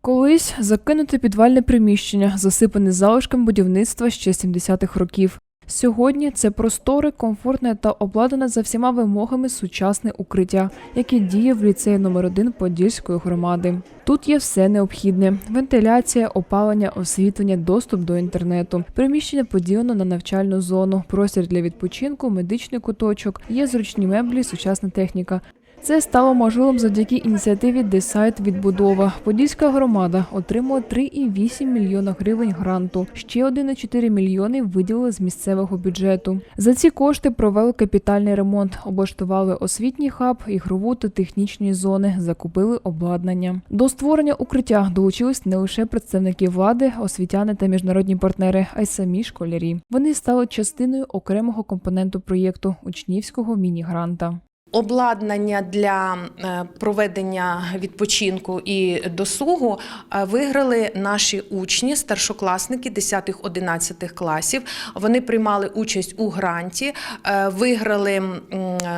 Колись закинуте підвальне приміщення, засипане залишком будівництва ще 70-х років. Сьогодні це просторе, комфортне та обладнане за всіма вимогами сучасне укриття, яке діє в ліцеї номер 1 Подільської громади. Тут є все необхідне: вентиляція, опалення, освітлення, доступ до інтернету. Приміщення поділено на навчальну зону, простір для відпочинку, медичний куточок, є зручні меблі, сучасна техніка. Це стало можливим завдяки ініціативі Десайт відбудова. Подільська громада отримала 3,8 мільйона гривень гранту. Ще 1,4 мільйони виділили з місцевого бюджету. За ці кошти провели капітальний ремонт, облаштували освітній хаб, ігрову та технічні зони, закупили обладнання. До створення укриття долучились не лише представники влади, освітяни та міжнародні партнери, а й самі школярі. Вони стали частиною окремого компоненту проєкту учнівського міні-гранта. Обладнання для е, проведення відпочинку і досугу е, виграли наші учні, старшокласники 10-11 класів. Вони приймали участь у гранті, е, виграли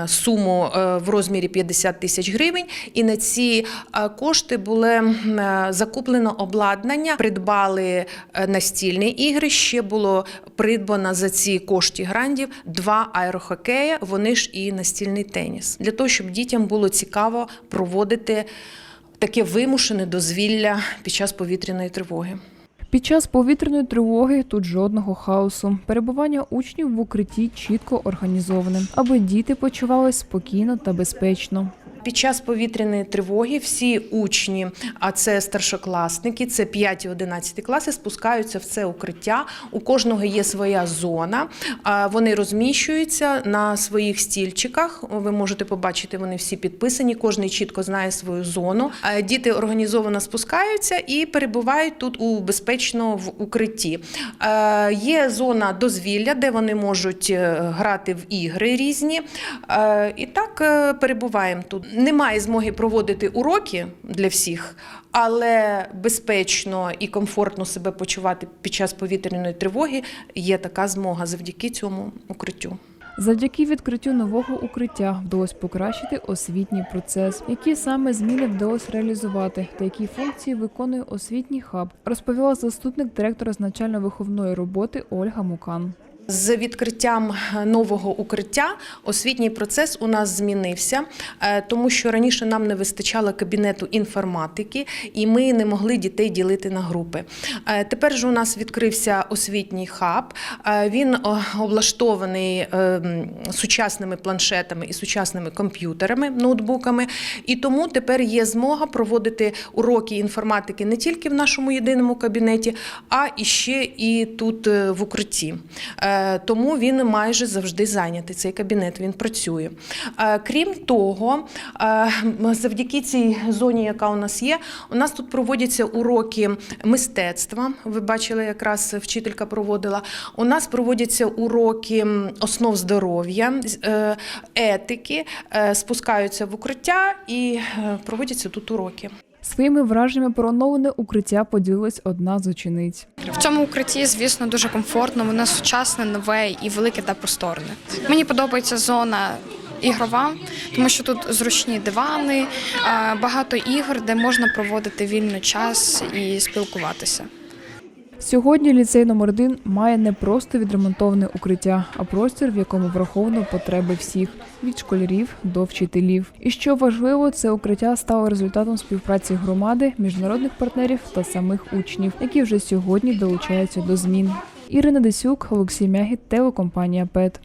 суму в розмірі 50 тисяч гривень. І на ці кошти було закуплено обладнання, придбали настільні ігри. Ще було придбано за ці кошти грантів два аерохокея. Вони ж і настільний теніс для того, щоб дітям було цікаво проводити таке вимушене дозвілля під час повітряної тривоги. Під час повітряної тривоги тут жодного хаосу. Перебування учнів в укритті чітко організоване, аби діти почувалися спокійно та безпечно. Під час повітряної тривоги всі учні, а це старшокласники, це 5 і 11 класи, спускаються в це укриття. У кожного є своя зона. Вони розміщуються на своїх стільчиках. Ви можете побачити, вони всі підписані. Кожний чітко знає свою зону. Діти організовано спускаються і перебувають тут у безпечно в укритті. Є зона дозвілля, де вони можуть е, грати в ігри різні. І так е, перебуваємо тут. Немає змоги проводити уроки для всіх, але безпечно і комфортно себе почувати під час повітряної тривоги є така змога завдяки цьому укриттю. Завдяки відкриттю нового укриття вдалося покращити освітній процес, які саме зміни вдалося реалізувати, та які функції виконує освітній хаб, розповіла заступник директора з навчально-виховної роботи Ольга Мукан. З відкриттям нового укриття освітній процес у нас змінився, е, тому що раніше нам не вистачало кабінету інформатики, і ми не могли дітей ділити на групи. Е, Тепер же у нас відкрився освітній хаб. Е, Він облаштований е, сучасними планшетами і сучасними комп'ютерами, ноутбуками. І тому тепер є змога проводити уроки інформатики не тільки в нашому єдиному кабінеті, а і ще і тут е, в укритті. Е, Тому він майже завжди зайнятий. Цей кабінет він працює. Е, Крім того, е, завдяки цій зоні, яка у нас є, у нас тут проводяться уроки мистецтва. Ви бачили, якраз вчителька проводила. У нас проводяться уроки основ здоров'я, етики, спускаються в укриття і проводяться тут уроки. Своїми враженнями про оновлене укриття поділилась одна з учениць. В цьому укритті, звісно, дуже комфортно. Воно сучасне, нове і велике та просторне. Мені подобається зона. Ігрова, тому що тут зручні дивани, багато ігор, де можна проводити вільний час і спілкуватися. Сьогодні ліцей номер 1 має не просто відремонтоване укриття, а простір, в якому враховано потреби всіх від школярів до вчителів. І що важливо, це укриття стало результатом співпраці громади, міжнародних партнерів та самих учнів, які вже сьогодні долучаються до змін. Ірина Десюк, Олексій Мягіт, телекомпанія ПЕТ.